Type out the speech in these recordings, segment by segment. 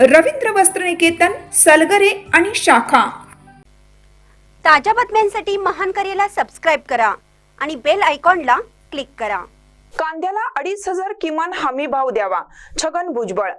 रवींद्र वस्त्रनिकेतन सलगरे आणि शाखा. ताज्या बातम्यांसाठी महान करेला सबस्क्राईब करा आणि बेल आयकॉनला क्लिक करा. कांद्याला अडीच हजार किमान हमी भाव द्यावा. छगन भुजबळ.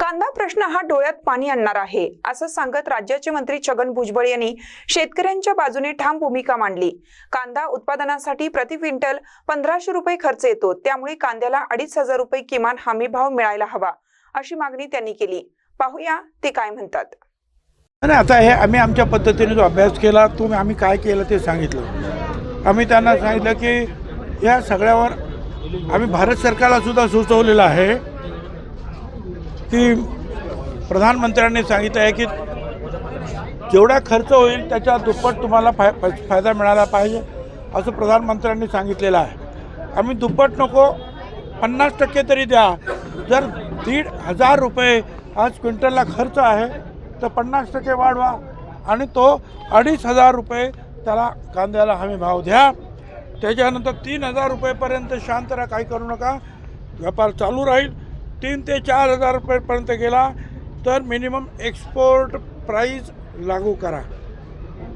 कांदा प्रश्न हा डोळ्यात पाणी आणणार आहे असं सांगत राज्याचे मंत्री छगन भुजबळ यांनी शेतकऱ्यांच्या बाजूने ठाम भूमिका मांडली. कांदा उत्पादनासाठी प्रति क्विंटल पंधराशे रुपये खर्च येतो त्यामुळे कांद्याला अडीच हजार रुपये किमान हमी भाव मिळायला हवा अशी मागणी त्यांनी केली. पाहूया ते काय म्हणतात. नाही आता हे आम्ही आमच्या पद्धतीने जो अभ्यास केला तो आम्ही काय केलं ते सांगितलं. आम्ही त्यांना सांगितलं की या सगळ्यावर आम्ही भारत सरकारला सुद्धा सुचवलेलं आहे की प्रधानमंत्र्यांनी सांगितलं आहे की जेवढा खर्च होईल त्याच्या दुप्पट तुम्हाला फाय फायदा मिळाला पाहिजे असं प्रधानमंत्र्यांनी सांगितलेलं आहे. आम्ही दुप्पट नको पन्नास टक्के तरी द्या. जर दीड हजार रुपये आज क्विंटलला खर्च आहे. तर पन्नास टक्के वाढवा आणि तो अडीच हजार रुपये त्याला कांद्याला हमी भाव द्या. त्याच्यानंतर तीन हजार रुपयेपर्यंत शांत राहा काही करू नका. व्यापार चालू राहील. तीन ते चार हजार रुपयेपर्यंत गेला तर मिनिमम एक्सपोर्ट प्राईज लागू करा.